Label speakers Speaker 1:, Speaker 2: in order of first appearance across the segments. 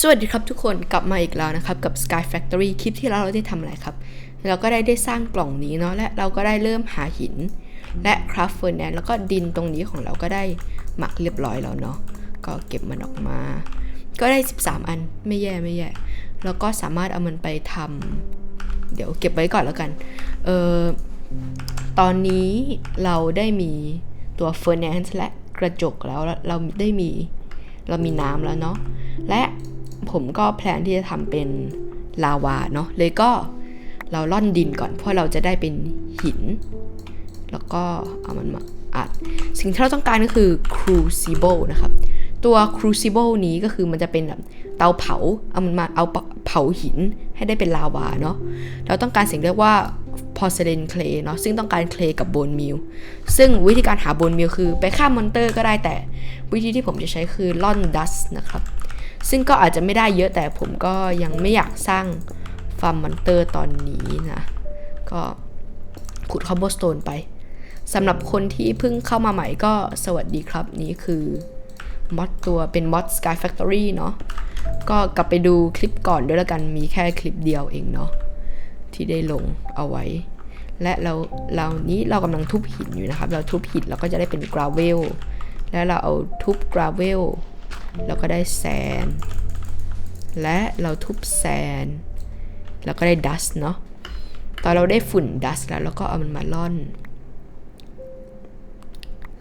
Speaker 1: สวัสดีครับทุกคนกลับมาอีกแล้วนะครับ กับ Sky Factory คลิปที่แล้วเราได้ทำอะไรครับ เราก็ได้ได้สร้างกล่องนี้เนาะและเราก็ได้เริ่มหาหิน และคราฟเฟอร์แนนแล้วก็ดินตรงนี้ของเราก็ได้หมักเรียบร้อยแล้วเนาะก็เก็บมันออกมา ก็ได้ 13 อันไม่แย่ไม่แย่แล้วก็สามารถเอามันไปทำเดี๋ยวเก็บไว้ก่อนแล้วกันเออตอนนี้เราได้มีตัวเฟอร์แนนซ์และกระจกแล้วเราได้มีเรามีน้ำแล้วเนาะและ ผมก็แพลนที่จะทำเป็นลาวาเนาะเลยก็เราล่อนดินก่อน เพราะเราจะได้เป็นหิน แล้วก็เอามันมาอัด สิ่งที่เราต้องการก็คือ crucible นะครับ ตัว crucible นี้ก็คือมันจะเป็นแบบเตาเผา เอามันมาเอาเผาหินให้ได้เป็นลาวาเนาะ เราต้องการสิ่งเรียกว่า porcelain clay เนาะ ซึ่งต้องการ clay กับ bone meal ซึ่งวิธีการหา bone meal คือไปฆ่ามอนเตอร์ก็ได้แต่วิธีที่ผมจะใช้คือล่อน dust นะครับ ซึ่งก็อาจจะไม่ได้เยอะแต่ผมก็ยังไม่อยากสร้างฟาร์มมอนเตอร์ตอนนี้นะ ก็ขุดคอบเบสโตนไปสำหรับคนที่เพิ่งเข้ามาใหม่ก็สวัสดีครับ นี่คือมอดตัวเป็นมอด Sky Factory เนาะก็กลับไปดูคลิปก่อนด้วยแล้วกันมีแค่คลิปเดียวเองเนาะที่ได้ลงเอาไว้ และเราเรานี้เรากำลังทุบหินอยู่นะครับ เราทุบหินเราก็จะได้เป็นกราเวลแล้วเราเอาทุบกราเวล เราก็ได้แซน และเราทุบแซน แล้วก็ได้ดัสเนาะ ตอนเราได้ฝุ่นดัสแล้วเราก็เอามันมาล่อน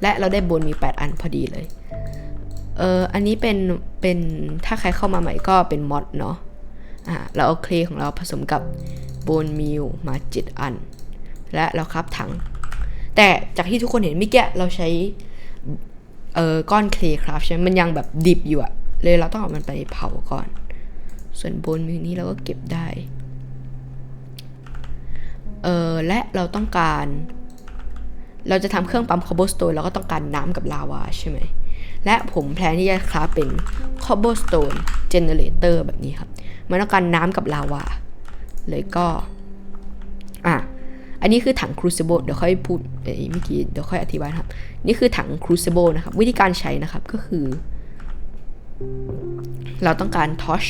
Speaker 1: และเราได้บนมี 8 อันพอดีเลย เอออันนี้เป็น เป็น ถ้าใครเข้ามาใหม่ก็เป็นมอดเนาะ อ่า เราเอาเคลของเราผสมกับโบนมิลมา 7 อัน และเราครับถัง แต่จากที่ทุกคนเห็นเมื่อกี้เราใช้ เออก้อนเคลครับใช่ไหมมันยังแบบดิบอยู่อะเลยเราต้องเอามันไปเผาก่อน ส่วนบนมิลนี้เราก็เก็บได้ เออและเราต้องการ เราจะทำเครื่องปั๊มคอ b บ e s t o n e เราก็ต้องการน้ำกับลาวาใช่ไหมและผมแพลนที่จะคราฟเป็นคอ b บ e s t o n e generator แบบนี้ครับ มันต้องการน้ำกับลาวา เลยก็ อันนี้คือถัง crucible เดี๋ยวค่อยพูดเอ้เมื่อกี้เดี๋ยวค่อยอธิบายครับ นี่คือถัง crucible นะครับ วิธีการใช้นะครับก็คือ เราต้องการ torch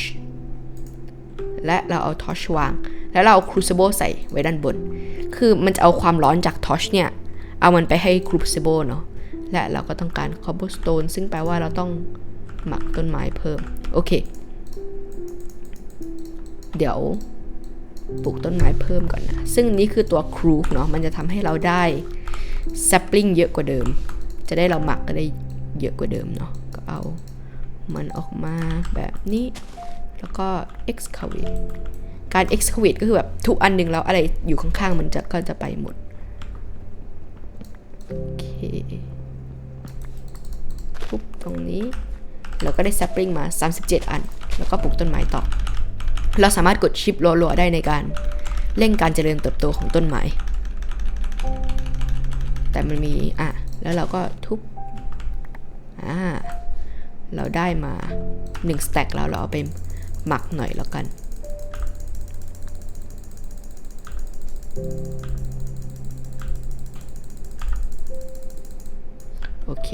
Speaker 1: และเราเอา torch วาง แล้วเราเอา crucible ใส่ไว้ด้านบน คือมันจะเอาความร้อนจาก torch เนี่ย เอามันไปให้ crucible เนาะและเราก็ต้องการ cobblestone ซึ่งแปลว่าเราต้องหมักต้นไม้เพิ่ม โอเค เดี๋ยว ปลูกต้นไม้เพิ่มก่อนนะ ซึ่งนี่คือตัวครูเนาะ มันจะทำให้เราได้ sapling เยอะกว่าเดิม จะได้เราหมักก็ได้เยอะกว่าเดิมเนาะ ก็เอามันออกมาแบบนี้ แล้วก็ excavate การ excavate ก็คือแบบทุกอันหนึ่งแล้วอะไรอยู่ข้างๆ มันจะก็จะไปหมด โอเคทุบตรงนี้แล้วก็ได้ sapling มา 37 อัน แล้วก็ปลูกต้นไม้ต่อ เราสามารถกดชิปรัวๆได้ในการเร่งการเจริญเติบโตของต้นไม้ แต่มันมี อะ แล้วเราก็ทุบ อ่า เราได้มา1 stack แล้วเราเอาไปหมักหน่อยแล้วกัน โอเค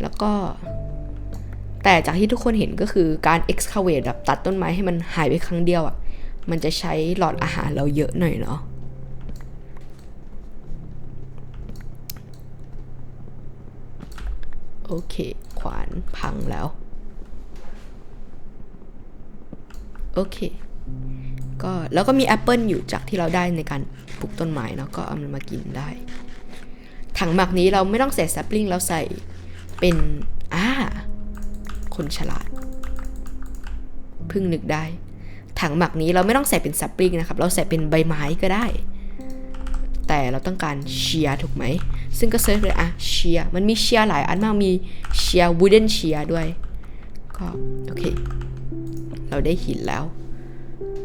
Speaker 1: แล้วก็ แต่จากที่ทุกคนเห็นก็คือการ excavate แบบตัดต้นไม้ให้มันหายไปครั้งเดียวอะ่ะ มันจะใช้หลอดอาหารเราเยอะหน่อยเนาะโอเคขวานพังแล้ว โอเค ก็แล้วก็มีแอปเปิลอยู่จากที่เราได้ในการปลูกต้นไม้เนาะก็เอามันมากินได้ ถังหมักนี้เราไม่ต้องใส่แซปลิงเราใส่เป็นอ่า คนฉลาดพิ่งนึกได้ ถังหมักนี้เราไม่ต้องใส่เป็นแซปลิงนะครับ เราใส่เป็นใบไม้ก็ได้ แต่เราต้องการเชียร์ถูกไหม ซึ่งก็เซิร์ชเลยอะเชียร์มันมีเชียร์หลายอันมากมีเชียร์วูดเดนเชียร์ด้วย ก็โอเค เราได้หินแล้ว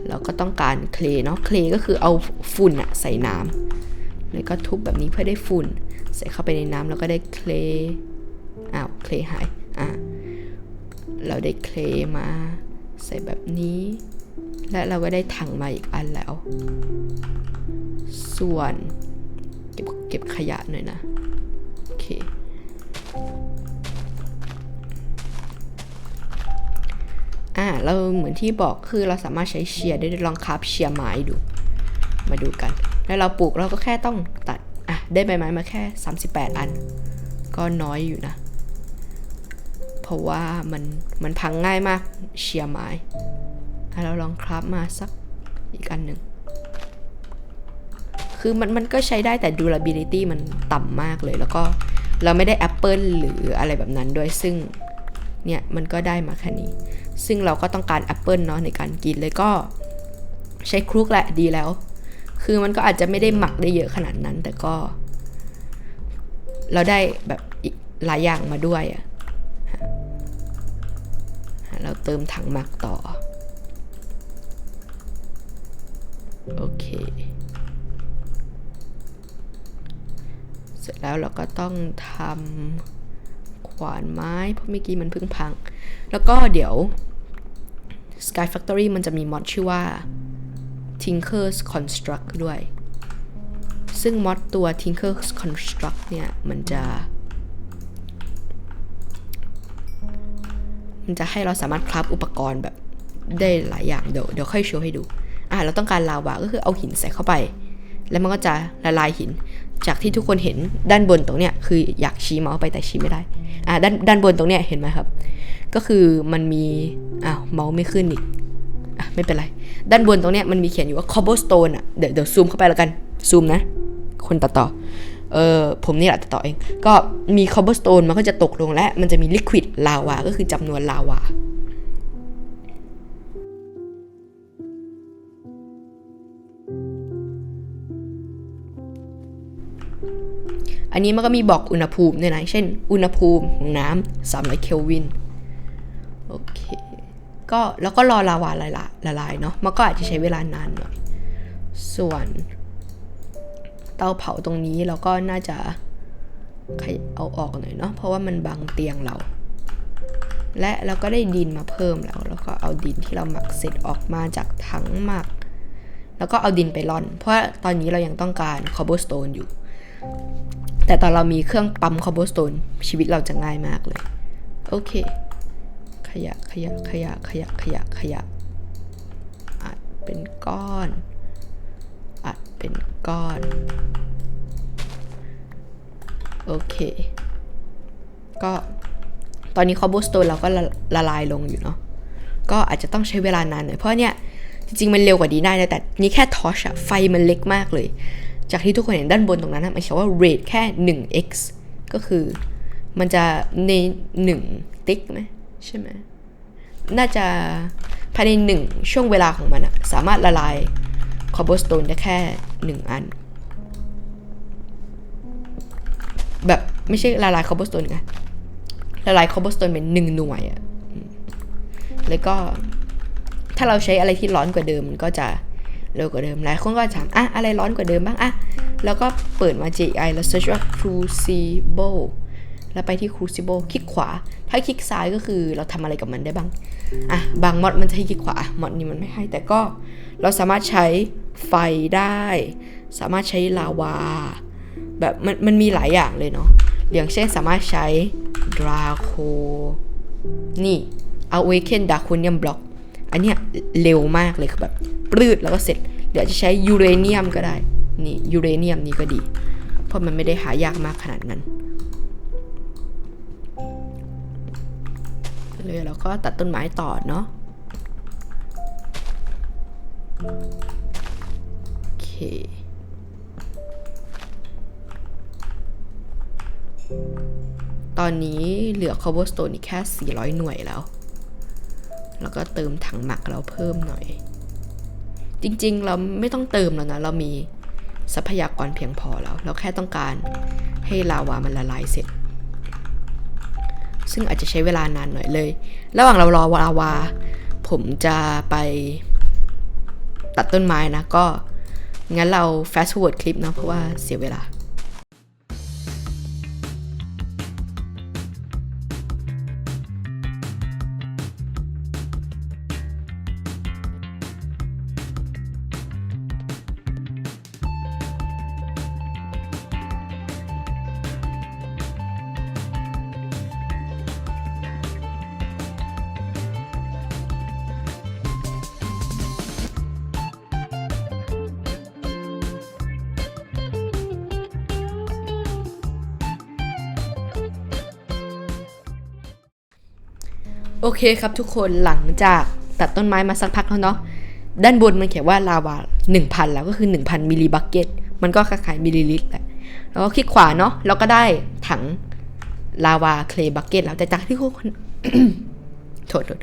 Speaker 1: เราก็ต้องการเคลเนาะ เคลก็คือเอาฝุ่นอะใส่น้ำแล้วก็ทุบแบบนี้เพื่อได้ฝุ่น ใส่เข้าไปในน้ำแล้วก็ได้เคลอ้าว เคลหาย อะ เราได้เคลมา ใส่แบบนี้ และเราก็ได้ถังมาอีกอันแล้ว ส่วนเก็บเก็บขยะหน่อยนะ โอเค อ่า เราเหมือนที่บอกคือเราสามารถใช้เชียร์ได้ลองคาฟเชียร์ไม้ดู มาดูกัน แล้วเราปลูกเราก็แค่ต้องตัด อะ ได้ใบไม้มาแค่ 38 อัน ก็น้อยอยู่นะ เพราะว่ามันมันพังง่ายมากเชียร์ไม้เราลองคราฟมาสักอีกอันหนึ่ง คือมันมันก็ใช้ได้แต่ durability มันต่ำมากเลย แล้วก็เราไม่ได้แอปเปิลหรืออะไรแบบนั้นด้วยซึ่งเนี่ยมันก็ได้มาแค่นี้ ซึ่งเราก็ต้องการแอปเปิลเนาะในการกินเลยก็ใช้ครุกแหละดีแล้ว คือมันก็อาจจะไม่ได้หมักได้เยอะขนาดนั้นแต่ก็ เราได้แบบหลายอย่างมาด้วยอะ เราเติมถังหมักต่อ โอเค เสร็จแล้วเราก็ต้องทำขวานไม้ เพราะเมื่อกี้มันเพิ่งพัง แล้วก็เดี๋ยว Sky Factory มันจะมีมอดชื่อว่า Tinker's Construct ด้วย ซึ่งมอดตัว Tinker's Construct เนี่ย มันจะ มันจะให้เราสามารถคราฟอุปกรณ์แบบได้หลายอย่างเดี๋ยวเดี๋ยวค่อยโชว์ให้ดู อ่าเราต้องการลาวาก็คือเอาหินใส่เข้าไป แล้วมันก็จะละลายหิน จากที่ทุกคนเห็นด้านบนตรงเนี้ยคืออยากชี้เมาส์ไปแต่ชี้ไม่ได้ อ่าด้านด้านบนตรงเนี้ยเห็นไหมครับ ก็คือมันมีอ้าวเมาส์ไม่ขึ้นอีกอะไม่เป็นไร ด้านบนตรงเนี้ยมันมีเขียนอยู่ว่า cobblestone อะเดี๋ยวเดี๋ยวซูมเข้าไปแล้วกันซูมนะ คนตัดต่อ เออผมนี่แหละต่อเอง ก็มี cobblestone มันก็จะตกลงและมันจะมี liquid lava ก็คือจำนวนลาวาอันนี้มันก็มีบอกอุณหภูมิด้วยนะเช่น อุณหภูมิของน้ำ300เคลวิน โอเค ก็แล้วก็รอลาวาละลายละลายเนาะ มันก็อาจจะใช้เวลานานหน่อย ส่วน เตาเผาตรงนี้เราก็น่าจะขเอาออกหน่อยเนาะเพราะว่ามันบังเตียงเรา และเราก็ได้ดินมาเพิ่มแล้วแล้วก็เอาดินที่เราหมักเสร็จออกมาจากถังหมัก แล้วก็เอาดินไปร่อน เพราะตอนนี้เรายังต้องการคอบ b l e s t o n e อยู่ แต่ตอนเรามีเครื่องปั๊มคอบ b l e s t o n e ชีวิตเราจะง่ายมากเลย โอเค ขยะขยะขยะขยะขยะขยะอัดเป็นก้อน เป็นก้อน โอเค ก็ตอนนี้คอบ b l e s t o n e เราก็ละละลายลงอยู่เนาะก็อาจจะต้องใช้เวลานานหน่อยเพราะเนี่ย จริงๆ มันเร็วกว่านี้ได้นะแต่นี่แค่ทอชอะไฟมันเล็กมากเลย จากที่ทุกคนเห็นด้านบนตรงนั้นนะมันเขียนว่า rate แค่ 1x ก็คือมันจะใน 1 ติ๊กไหมใช่ไหมน่าจะภายใน 1 ช่วงเวลาของมันอะสามารถละลาย cobblestone ได้แค่1อัน แบบไม่ใช่ละลาย cobblestone ไงละลาย cobblestone เป็น1หน่วยอะแล้วก็ถ้าเราใช้อะไรที่ร้อนกว่าเดิมมันก็จะเร็วกว่าเดิมหลายคนก็ถามอะอะไรร้อนกว่าเดิมบ้างอะแล้วก็เปิดมา JI แล้ว search ว่า crucible แล้วไปที่ crucible คลิกขวา ถ้าคลิกซ้ายก็คือเราทำอะไรกับมันได้บ้าง อะ บางมอดมันจะให้คลิกขวามอดนี้มันไม่ให้ แต่ก็เราสามารถใช้ไฟได้ สามารถใช้ลาวา แบบมันมันมีหลายอย่างเลยเนาะอย่างเช่นสามารถใช้ Draco นี่ Awaken Draconium Block อันเนี้ยเร็วมากเลยคือแบบปลืดแล้วก็เสร็จ เดี๋ยวจะใช้ยูเรเนียมก็ได้ นี่ยูเรเนียมนี่ก็ดี เพราะมันไม่ได้หายากมากขนาดนั้น เลยเราก็ตัดต้นไม้ต่อเนาะโอเคตอนนี้เหลือ cobblestone อีกแค่ 400 หน่วยแล้ว แล้วก็เติมถังหมักเราเพิ่มหน่อย จริงๆ เราไม่ต้องเติมแล้วนะ เรามีทรัพยากรเพียงพอแล้ว เราแค่ต้องการให้ลาวามันละลายเสร็จ ซึ่งอาจจะใช้เวลานานหน่อยเลย ระหว่างเรารอวาวา ผมจะไปตัดต้นไม้นะก็งั้นเรา fast forward คลิปเนาะเพราะว่าเสียเวลา เคครับทุกคนหลังจากตัดต้นไม้มาสักพักแล้วเนาะด้านบนมันเขียนว่าลาวา1,000 แล้วก็คือ 1,000มิลลิบักเก็ตมันก็คล้ายๆมิลลิลิตรแหละแล้วก็คลิกขวาเนาะเราก็ได้ถังลาวาเคลบักเก็ตแล้วแต่จากที่ทุกคนโทษโทษ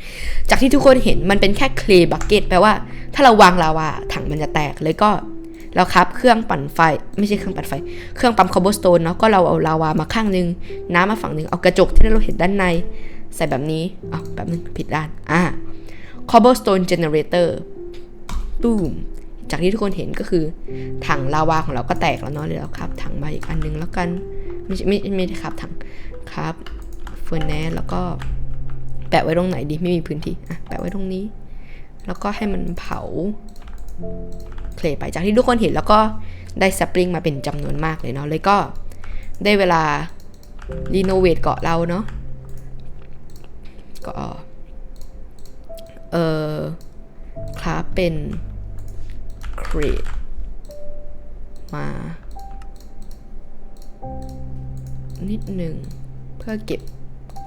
Speaker 1: จากที่ทุกคนเห็นมันเป็นแค่เคลบักเก็ตแปลว่าถ้าเราวางลาวาถังมันจะแตกเลยก็เราครับเครื่องปั่นไฟไม่ใช่เครื่องปั่นไฟ เครื่องปั๊มคอ b บ e s สโตนเนาะก็เราเอาลาวามาข้างนึง น้ำมาฝั่งหนึ่งเอากระจกที่เราเห็นด้านใน ใส่แบบนี้อ๋อแบบนึงผิดด้าน อ่า cobblestone generator ตูมจากที่ทุกคนเห็นก็คือ ถังลาวาของเราก็แตกแล้วเนาะเลยแล้วครับ ถังมาอีกอันนึงแล้วกัน ไม่ใช่ไม่ไม่ได้ครับถังครับเฟอร์แนสแล้วก็แปะไว้ตรงไหนดีไม่มีพื้นที่อะแปะไว้ตรงนี้ แล้วก็ให้มันเผาเคลไปจากที่ทุกคนเห็นแล้วก็ได้สปริงมาเป็นจำนวนมากเลยเนาะเลยก็ได้เวลารีโนเวทเกาะเราเนาะ ก็เออคราฟเป็นคร a t e มา นิดหนึ่ง เพื่อเก็บ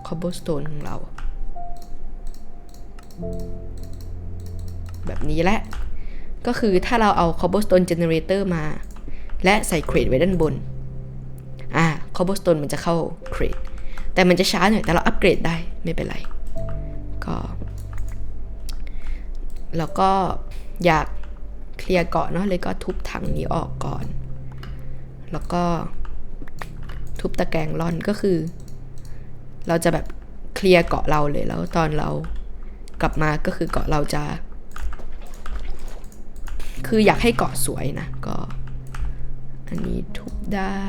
Speaker 1: cobblestone ของเรา แบบนี้แหละ ก็คือถ้าเราเอา cobblestone generator มา และใส่เครดไว้ด้านบน อ่า cobblestone มันจะเข้าเครดแต่มันจะช้าหน่อย แต่เราอัปเกรดได้ไม่เป็นไร แล้วก็อยากเคลียร์เกาะเนาะเลยก็ทุบถังนี้ออกก่อน แล้วก็ทุบตะแกรงร่อนก็คือ เราจะแบบเคลียร์เกาะเราเลยแล้วตอนเรากลับมาก็คือเกาะเราจะ คืออยากให้เกาะสวยนะก็ อันนี้ทุบได้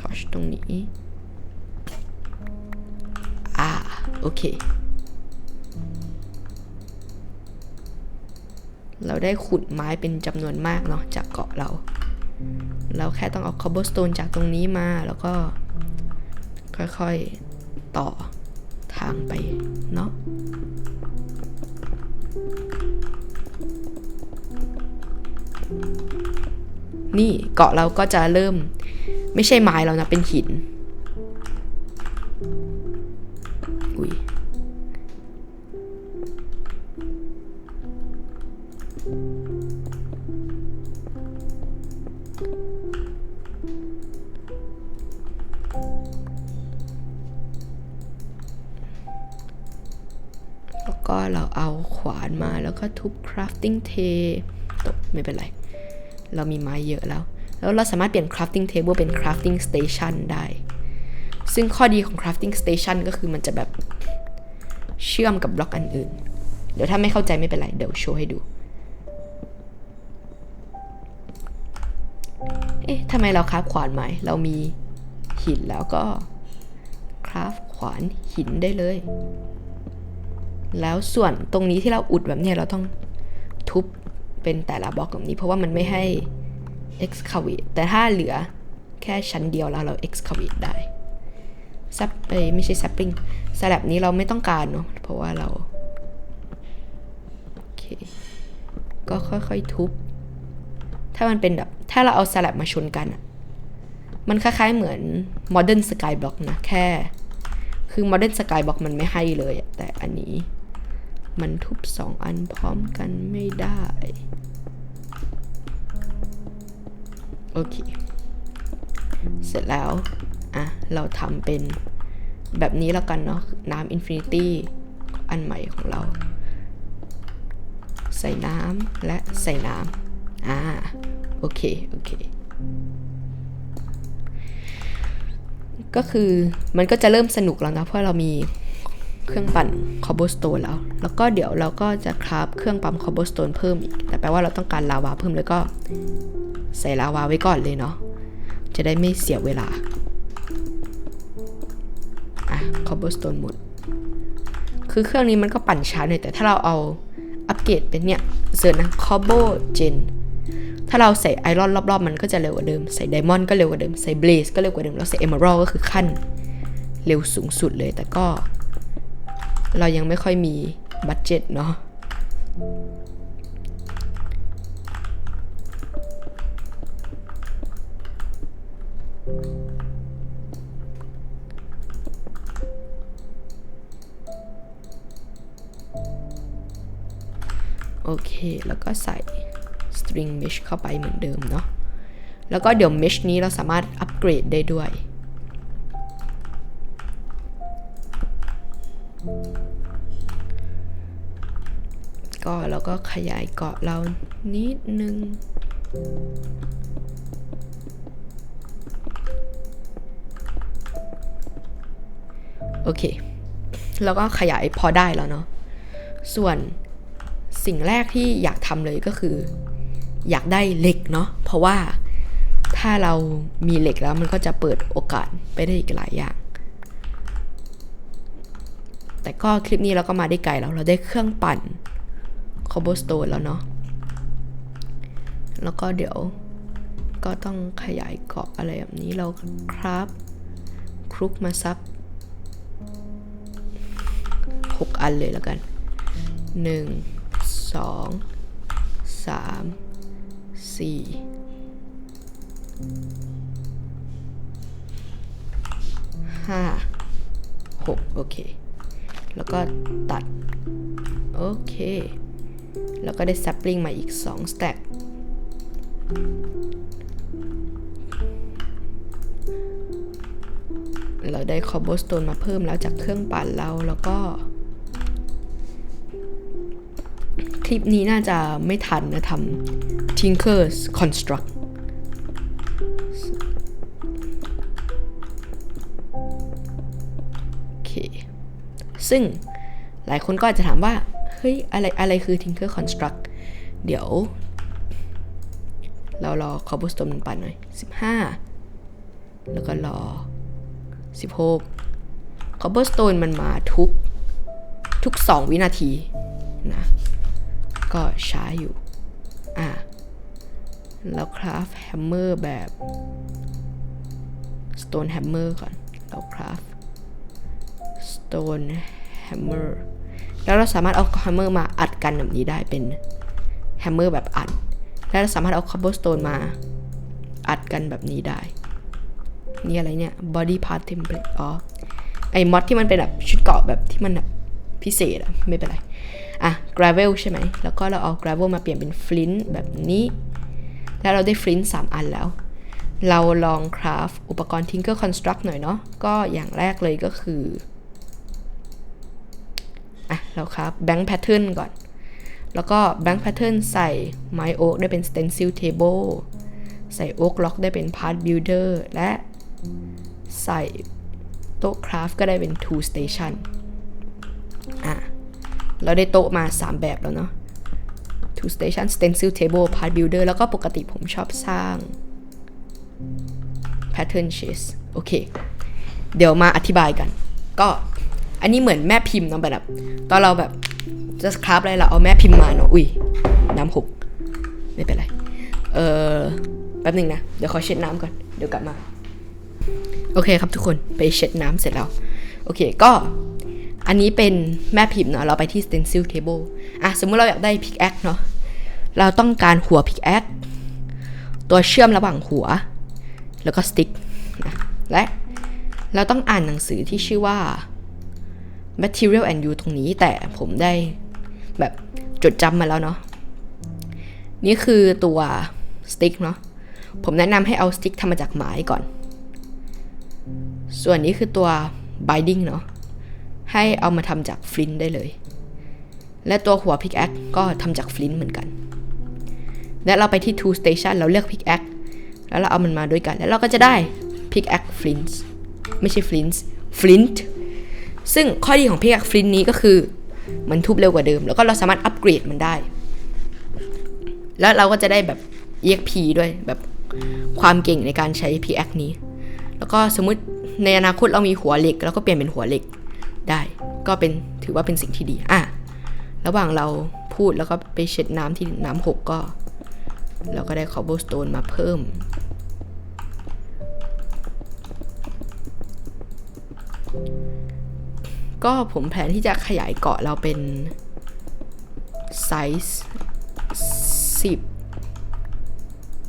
Speaker 1: ทอชตรงนี้ อ่า โอเค เราได้ขุดไม้เป็นจำนวนมากเนาะจากเกาะเรา เราแค่ต้องเอา cobblestone จากตรงนี้มาแล้วก็ค่อยๆต่อทางไปเนาะนี่เกาะเราก็จะเริ่มไม่ใช่ไม้แล้วนะเป็นหิน มาแล้วก็ทุบ crafting table ไม่เป็นไร เรามีไม้เยอะแล้ว แล้วเราสามารถเปลี่ยน crafting table เป็น crafting station ได้ ซึ่งข้อดีของ crafting station ก็คือมันจะแบบเชื่อมกับบล็อกอันอื่น เดี๋ยวถ้าไม่เข้าใจไม่เป็นไร เดี๋ยวโชว์ให้ดู เอ๊ะทำไมเราคราฟขวานไม้ เรามีหินแล้วก็คราฟขวานหินได้เลย แล้วส่วนตรงนี้ที่เราอุดแบบนี้เราต้องทุบเป็นแต่ละบล็อกแบบนี้ เพราะว่ามันไม่ให้ excavate แต่ถ้าเหลือแค่ชั้นเดียวแล้วเรา excavate ได้ซับเอ้ไม่ใช่ซับปิ้งสลับนี้เราไม่ต้องการเนาะเพราะว่าเราโอเคก็ค่อยๆทุบ ถ้ามันเป็นแบบ ถ้าเราเอาสลับมาชนกันอะมันคล้ายๆเหมือน modern skyblock นะ แค่ คือ modern skyblock มันไม่ให้เลย แต่อันนี้ มันทุบสองอันพร้อมกันไม่ได้ โอเค เสร็จแล้ว อะ เราทำเป็นแบบนี้แล้วกันเนาะ น้ำอินฟินิตี้อันใหม่ของเรา ใส่น้ำและใส่น้ำอ่า โอเค โอเคก็คือมันก็จะเริ่มสนุกแล้วนะเพราะเรามี เครื่องปั่น cobblestone แล้ว แล้วก็เดี๋ยวเราก็จะคราฟเครื่องปั๊ม cobblestone เพิ่มอีก แต่แปลว่าเราต้องการลาวาเพิ่มแล้วก็ใส่ลาวาไว้ก่อนเลยเนาะ จะได้ไม่เสียเวลา อะ cobblestone หมด คือเครื่องนี้มันก็ปั่นช้าหน่อยแต่ถ้าเราเอาอัปเกรดเป็นเนี่ยเสิร์ชนะ cobble gen ถ้าเราใส่ไอรอนรอบๆ มันก็จะเร็วกว่าเดิม ใส่ไดมอนด์ก็เร็วกว่าเดิม ใส่เบลสก็เร็วกว่าเดิม แล้วใส่เอเมอรัลก็คือขั้นเร็วสูงสุดเลย แต่ก็ เรายังไม่ค่อยมีบัตเจ็ตเนาะโอเค แล้วก็ใส่ string mesh เข้าไปเหมือนเดิมเนาะ แล้วก็เดี๋ยว mesh นี้เราสามารถอัปเกรดได้ด้วย ก็แล้วก็ขยายเกาะเรานิดนึง โอเค แล้วก็ขยายพอได้แล้วเนาะ ส่วนสิ่งแรกที่อยากทำเลยก็คือ อยากได้เหล็กเนาะ เพราะว่าถ้าเรามีเหล็กแล้วมันก็จะเปิดโอกาสไปได้อีกหลายอย่าง แต่ก็คลิปนี้เราก็มาได้ไกลแล้ว เราได้เครื่องปั่น cobblestone แล้วเนาะ แล้วก็เดี๋ยวก็ต้องขยายเกาะอะไรแบบนี้เราครับคลุกมาสัก 6 อันเลยแล้วกัน 1 2 3 4 5 6โอเค แล้วก็ตัด โอเค แล้วก็ได้ sapling มาอีก2 stack เราได้ cobblestone มาเพิ่มแล้วจากเครื่องปั่นเราแล้วก็ คลิปนี้น่าจะไม่ทันนะทำ Tinker's Construct ซึ่งหลายคนก็อาจจะถามว่า เฮ้ย อะไรอะไรคือ Tinker Construct เดี๋ยว เรารอ cobblestone มันปั่นหน่อย 15 แล้วก็รอ 16 cobblestone มันมาทุก ทุก 2 วินาทีนะ ก็ช้าอยู่ อะ แล้วคราฟแฮมเมอร์แบบ stone hammer ก่อนเราคราฟ stone hammer แล้วเราสามารถเอา hammer มาอัดกันแบบนี้ได้เป็น hammer แบบอัด แล้วเราสามารถเอา cobblestone มาอัดกันแบบนี้ได้ นี่อะไรเนี่ย body part template อ๋อ ไอ้มอดที่มันเป็นแบบชุดเกาะแบบที่มันแบบพิเศษอะไม่เป็นไร อะ gravel ใช่ไหม แล้วก็เราเอา gravel มาเปลี่ยนเป็น flint แบบนี้ แล้วเราได้ flint 3 อันแล้วเราลอง craft อุปกรณ์ tinker construct หน่อยเนาะ ก็อย่างแรกเลยก็คือ อะแล้วครับแบงค์แพทเทิร์นก่อน แล้วก็แบงค์แพทเทิร์นใส่ไมโอ๊กได้เป็นสเตนซิลเทเบิลใส่โอ๊กล็อกได้เป็นพาร์ทบิลเดอร์และใส่โต๊ะคราฟก็ได้เป็นทูส station อะเราได้โต๊ะมา 3 แบบแล้วเนาะทู two station stencil table part builder แล้วก็ปกติผมชอบสร้าง pattern chase โอเค เดี๋ยวมาอธิบายกัน ก็ อันนี้เหมือนแม่พิมพ์เนาะแบบ ตอนเราแบบจะคราฟอะไรเราเอาแม่พิมพ์มาเนาะอุ้ยน้ำหกไม่เป็นไร เออแป๊บหนึ่งนะ เดี๋ยวขอเช็ดน้ำก่อน เดี๋ยวกลับมา โอเคครับทุกคนไปเช็ดน้ำเสร็จแล้ว โอเคก็อันนี้เป็นแม่พิมพ์เนาะเราไปที่ stencil table อะสมมุติเราอยากได้ pickaxe เนาะเราต้องการหัว pickaxe ตัวเชื่อมระหว่างหัว แล้วก็ stick นะและเราต้องอ่านหนังสือที่ชื่อว่า material and use ตรงนี้แต่ผมได้แบบจดจำมาแล้วเนาะนี่คือตัว stick เนาะผมแนะนำให้เอา stick ทำมาจากไม้ก่อน ส่วนนี้คือตัว binding เนาะให้เอามาทำจากฟลินได้เลย และตัวหัวพิกแอคก็ทำจากฟลินเหมือนกัน และเราไปที่ two station เราเลือกพิกแอคแล้วเราเอามันมาด้วยกัน แล้วเราก็จะได้พิกแอคฟลินส์ไม่ใช่ฟลินส์ฟลินต์ ซึ่งข้อดีของพิกแอคฟลินนี้ก็คือมันทุบเร็วกว่าเดิม แล้วก็เราสามารถอัปเกรดมันได้ แล้วเราก็จะได้แบบ EXP ด้วยแบบความเก่งในการใช้พิกแอคนี้ แล้วก็สมมุติในอนาคตเรามีหัวเหล็ก แล้วก็เปลี่ยนเป็นหัวเหล็กได้ ก็เป็นถือว่าเป็นสิ่งที่ดีอะระหว่างเราพูดแล้วก็ไปเช็ดน้ำที่น้ำหกก็ เราก็ได้ cobblestone มาเพิ่ม ก็ผมแผนที่จะขยายเกาะเราเป็นไซส์สิบ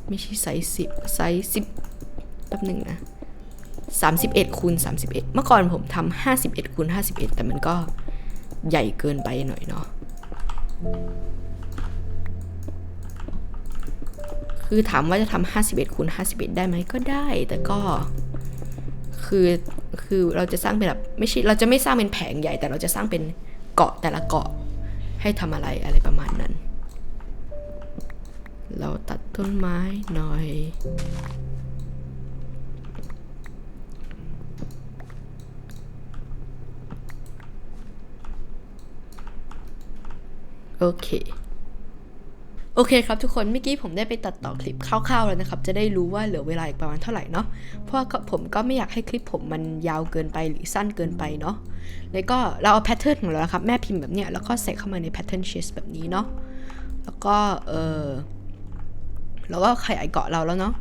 Speaker 1: ไม่ใช่ไซส์สิบไซส์สิบแป๊บหนึ่งนะสามสิบเอ็ดคูณสามสิบเอ็ดเมื่อก่อนผมทำห้าสิบเอ็ดคูณห้าสิบเอ็ดแต่มันก็ใหญ่เกินไปหน่อยเนาะคือถามว่าจะทำห้าสิบเอ็ดคูณห้าสิบเอ็ดได้ไหมก็ได้แต่ก็ คือคือเราจะสร้างเป็นแบบไม่ใช่เราจะไม่สร้างเป็นแผงใหญ่ แต่เราจะสร้างเป็นเกาะแต่ละเกาะให้ทำอะไรอะไรประมาณนั้น เราตัดต้นไม้หน่อยโอเค โอเคครับทุกคนเมื่อกี้ผมได้ไปตัดต่อคลิปคร่าวๆแล้วนะครับ จะได้รู้ว่าเหลือเวลาอีกประมาณเท่าไหร่เนาะเพราะผมก็ไม่อยากให้คลิปผมมันยาวเกินไปหรือสั้นเกินไปเนาะแล้วก็เราเอาแพทเทิร์นของเราครับแม่พิมพ์แบบเนี้ยแล้วก็ใส่เข้ามาในแพทเทิร์นชีสแบบนี้เนาะแล้วก็เออแล้วก็ขยายเกาะเราแล้วเนาะ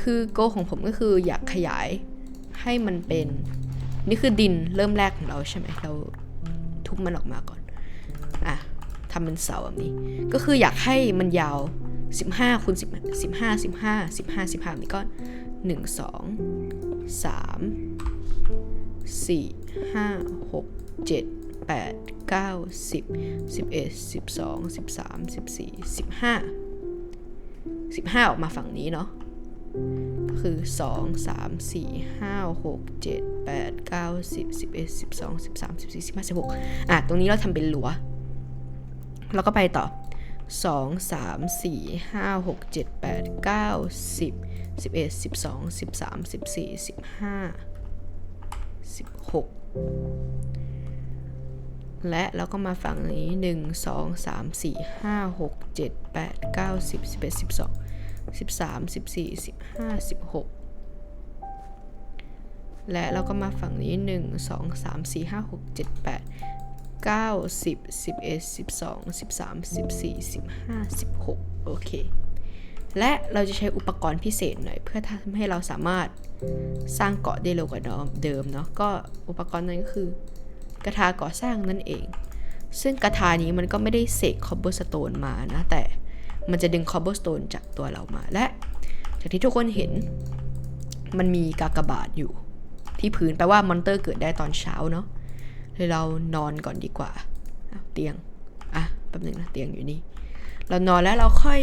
Speaker 1: คือโกของผมก็คืออยากขยายให้มันเป็น นี่คือดินเริ่มแรกของเราใช่ไหมเราทุบมันออกมาก่อน ทำเป็นเสาแบบนี้ ก็คืออยากให้มันยาว 15คูณ10 15 15 15 15นี่ก็ 1 2 3 4 5 6 7 8 9 10 11 12 13 14 15 15 ออกมาฝั่งนี้เนาะก็คือ 2 3 4 5 6 7 8 9 10 11 12 13 14 15 16อะ ตรงนี้เราทำเป็นหลัว แล้วก็ไปต่อ 2 3 4 5 6 7 8 9 10 11 12 13 14 15 16 และเราก็มาฝั่งนี้ 1 2 3 4 5 6 7 8 9 10 11 12 13 14 15 16 และเราก็มาฝั่งนี้ 1 2 3 4 5 6 7 8 9 10 11 12 13 14 15 16 โอเค และเราจะใช้อุปกรณ์พิเศษหน่อย เพื่อทำให้เราสามารถสร้างเกาะได้เร็วกว่าเดิมเนาะก็อุปกรณ์นั้นก็คือกระทาก่อสร้างนั่นเอง ซึ่งกระทานี้มันก็ไม่ได้เสกคอบเบอร์สโตนมานะ แต่มันจะดึงคอบเบอร์สโตนจากตัวเรามาและ จากที่ทุกคนเห็น มันมีกากบาทอยู่ที่พื้นแปลว่ามอนเตอร์เกิดได้ตอนเช้าเนาะ เลยเรานอนก่อนดีกว่าเตียง อะแป๊บหนึงนะเตียงอยู่นี่ เรานอนแล้วเราค่อย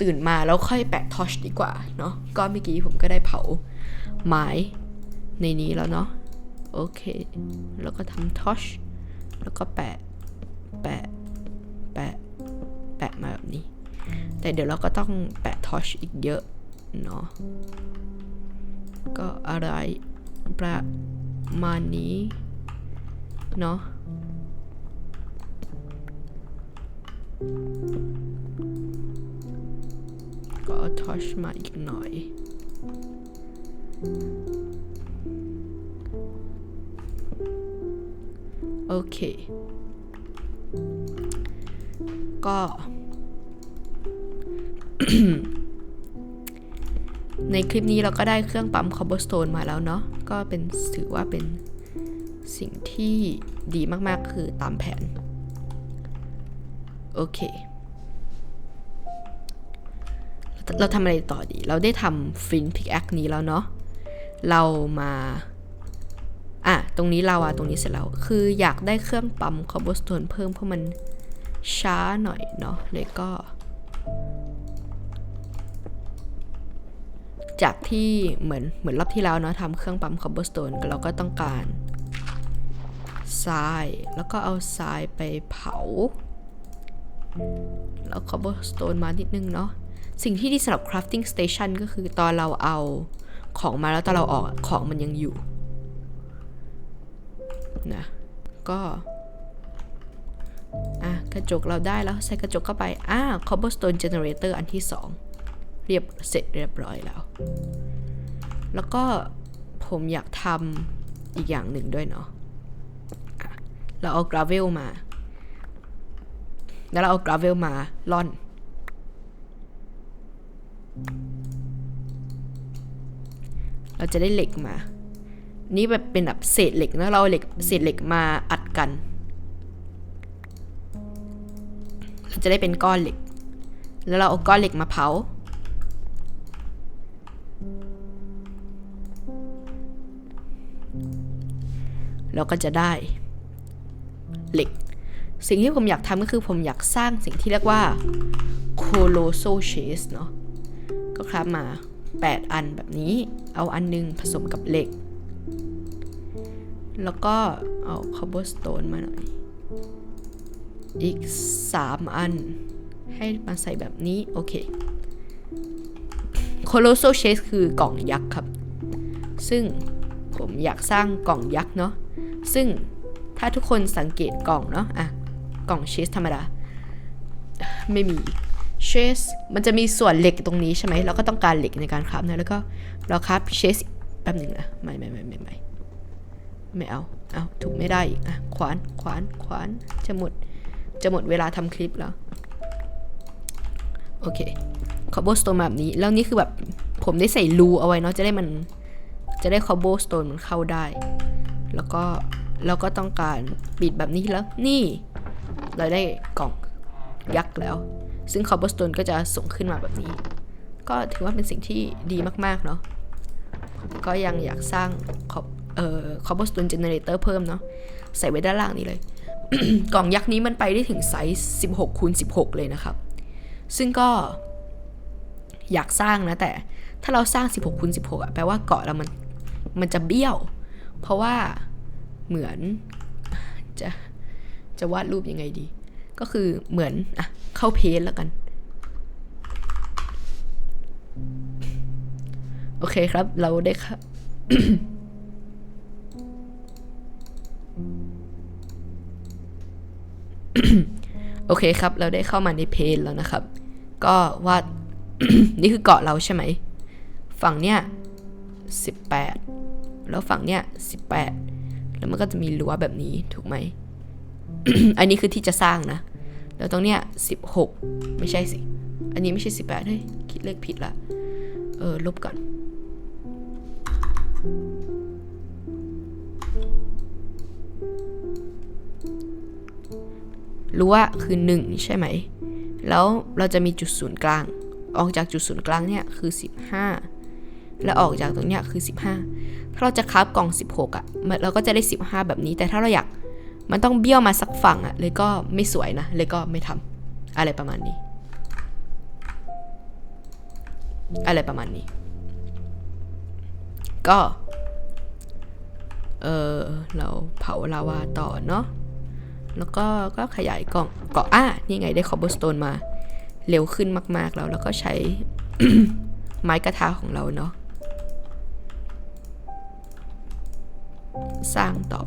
Speaker 1: ตื่นมาแล้วค่อยแปะทอชดีกว่าเนาะก็เมื่อกี้ผมก็ได้เผาไม้ในนี้แล้วเนาะโอเค แล้วก็ทำทอชแล้วก็แปะแปะแปะแปะมาแบบนี้ แต่เดี๋ยวเราก็ต้องแปะทอชอีกเยอะเนาะก็อะไรประมาณนี้ เนาะก็เอาทอชมาอีกหน่อย โอเค ก็ ในคลิปนี้เราก็ได้เครื่องปั๊มคอบเบอร์สโตนมาแล้วเนาะ ก็เป็นถือว่าเป็น สิ่งที่ดีมากๆคือตามแผน โอเค เราทำอะไรต่อดี เราได้ทำฟินพิกแอคนี้แล้วเนาะ เรามา อะ ตรงนี้เราอะตรงนี้เสร็จแล้ว คืออยากได้เครื่องปั๊มคอ b บ e s t o n e เพิ่มเพราะมันช้าหน่อยเนาะ เลยก็ จากที่เหมือนเหมือนรอบที่แล้วเนาะทำเครื่องปั๊มคอ b บ e s t o n e เราก็ต้องการ ทราย แล้วก็เอาทรายไปเผา แล้วคอบอร์สโตนมานิดนึงเนาะ สิ่งที่ดีสำหรับ crafting station ก็คือตอนเราเอาของมาแล้วตอนเราออกของมันยังอยู่ นะ ก็อะกระจกเราได้แล้วใส่กระจกเข้าไป อะ cobblestone generator อันที่สองเรียบเสร็จเรียบร้อยแล้ว แล้วก็ผมอยากทำอีกอย่างหนึ่งด้วยเนาะ เราเอากราเวลมา แล้วเราเอากราเวลมาล่อน เราจะได้เหล็กมา นี่แบบเป็นแบบเศษเหล็กนะเราเอาเหล็กเศษเหล็กมาอัดกัน เราจะได้เป็นก้อนเหล็ก แล้วเราเอาก้อนเหล็กมาเผาเราก็จะได้ เหล็ก สิ่งที่ผมอยากทำก็คือผมอยากสร้างสิ่งที่เรียกว่า colossal chest เนาะก็คราฟมา 8 อันแบบนี้ เอาอันหนึงผสมกับเหล็ก แล้วก็เอาคอบเบอร์สโตนมาหน่อย อีก 3 อัน ให้มาใส่แบบนี้ โอเค Colossal Chest คือกล่องยักษ์ครับ ซึ่งผมอยากสร้างกล่องยักษ์เนาะ ซึ่ง ถ้าทุกคนสังเกตกล่องเนาะอะกล่องเชสธรรมดา ไม่มีเชสมันจะมีส่วนเหล็กตรงนี้ใช่ไหมเราก็ต้องการเหล็กในการคราฟนะแล้วก็เราคราฟเชสแป๊บหนึ่งนะไม่ไม่ไม่ไม่ไม่ไม่เอาเอาถูกไม่ได้อีกอะขวานขวานขวานจะหมดจะหมดเวลาทำคลิปแล้วโอเคคอ b โบสโตนแบบนี้ แล้วนี่คือแบบผมได้ใส่รูเอาไว้เนาะจะได้มันจะได้คอ b โบสโตนมันเข้าได้ แล้วก็ เราก็ต้องการปิดแบบนี้แล้วนี่ เราได้กล่องยักษ์แล้ว ซึ่งคอ b โบสโตนก็จะส่งขึ้นมาแบบนี้ ก็ถือว่าเป็นสิ่งที่ดีมากๆเนาะก็ยังอยากสร้างคอเอ่อคอ b โบสโตนเจเนเรเตอร์เพิ่มเนาะใส่ไว้ด้านล่างนี้เลย กล่องยักษ์นี้มันไปได้ถึงไซส์16คูณ16 เลยนะครับ ซึ่งก็อยากสร้างนะแต่ถ้าเราสร้าง 16คูณ16อะแปลว่าเกาะเรามันมันจะเบี้ยว เพราะว่า เหมือนจะจะวาดรูปยังไงดี ก็คือเหมือนอะเข้าเพจแล้วกัน โอเคครับเราได้ค่ะโอเคครับ เราได้เข้ามาในเพจแล้วนะครับ ก็วาดนี่คือเกาะเราใช่ไหม ฝั่งเนี้ย18 แล้วฝั่งเนี้ย18 แล้วมันก็จะมีรั้วแบบนี้ถูกไหม อันนี้คือที่จะสร้างนะ แล้วตรงเนี้ย16ไม่ใช่สิ อันนี้ไม่ใช่18เฮ้ยคิดเลขผิดละ เออลบก่อน รั้วคือ1ใช่ไหม แล้วเราจะมีจุดศูนย์กลาง ออกจากจุดศูนย์กลางเนี่ยคือ15แล้วออกจากตรงเนี้ยคือ15 ถ้าเราจะคราฟกล่อง 16อะ่ะเราก็จะได้ 15 แบบนี้ แต่ถ้าเราอยากมันต้องเบี้ยวมาสักฝั่งอะ่ะเลยก็ไม่สวยนะ เลยก็ไม่ทำอะไรประมาณนี้ อะไรประมาณนี้ ก็ เออเราเผาลาวาต่อเนาะแล้วก็ก็ขยายกล่องเกาะอะนี่ไงได้คอบเบอร์สโตนมา เร็วขึ้นมาก ๆ แล้ว แล้วก็ใช้ไม้กระทาของเราเนาะ สร้างต่อ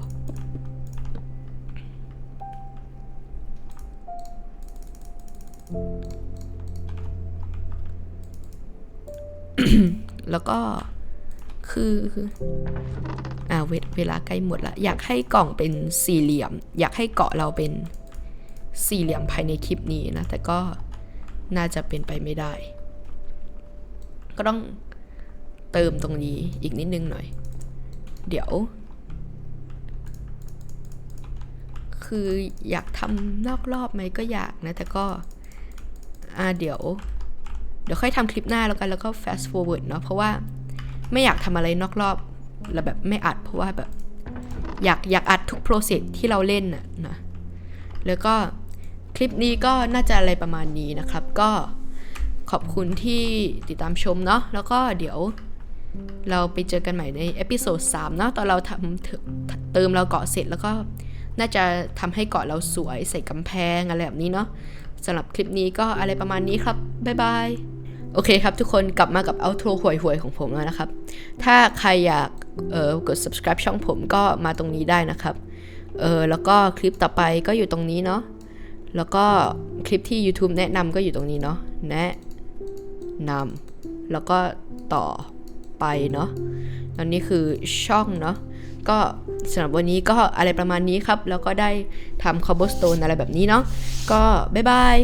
Speaker 1: แล้วก็คืออ่าเวเวลาใกล้หมดละ อยากให้กล่องเป็นสี่เหลี่ยม อยากให้เกาะเราเป็นสี่เหลี่ยมภายในคลิปนี้นะ แต่ก็น่าจะเป็นไปไม่ได้ ก็ต้องเติมตรงนี้อีกนิดนึงหน่อย เดี๋ยว คืออยากทำนอกรอบไหมก็อยากนะ แต่ก็อ่าเดี๋ยว เดี๋ยวค่อยทำคลิปหน้าแล้วกันแล้วก็ fast forward เนาะเพราะว่าไม่อยากทำอะไรนอกรอบแล้วแบบไม่อัดเพราะว่าแบบ อยากอยากอัดทุก process ที่เราเล่นน่ะนะแล้วก็คลิปนี้ก็น่าจะอะไรประมาณนี้นะครับ ก็ขอบคุณที่ติดตามชมเนาะแล้วก็เดี๋ยวเราไปเจอกันใหม่ในเอพิโซด3เนาะตอนเราทำเติมเราเกาะเสร็จแล้วก็ น่าจะทำให้เกาะเราสวยใส่กำแพงอะไรแบบนี้เนาะสำหรับคลิปนี้ก็อะไรประมาณนี้ครับบ๊ายบายโอเคครับทุกคนกลับมากับเอาโทรห่วยๆของผมแล้วนะครับ ถ้าใครอยากเออกด subscribe ช่องผมก็มาตรงนี้ได้นะครับเออแล้วก็คลิปต่อไปก็อยู่ตรงนี้เนาะแล้วก็คลิปที่ YouTube แนะนำก็อยู่ตรงนี้เนาะแนะนำแล้วก็ต่อไปเนาะแล้วนี่คือช่องเนาะ ก็สำหรับวันนี้ก็อะไรประมาณนี้ครับ แล้วก็ได้ทำคอบเบิลสโตนอะไรแบบนี้เนาะก็บ๊ายบาย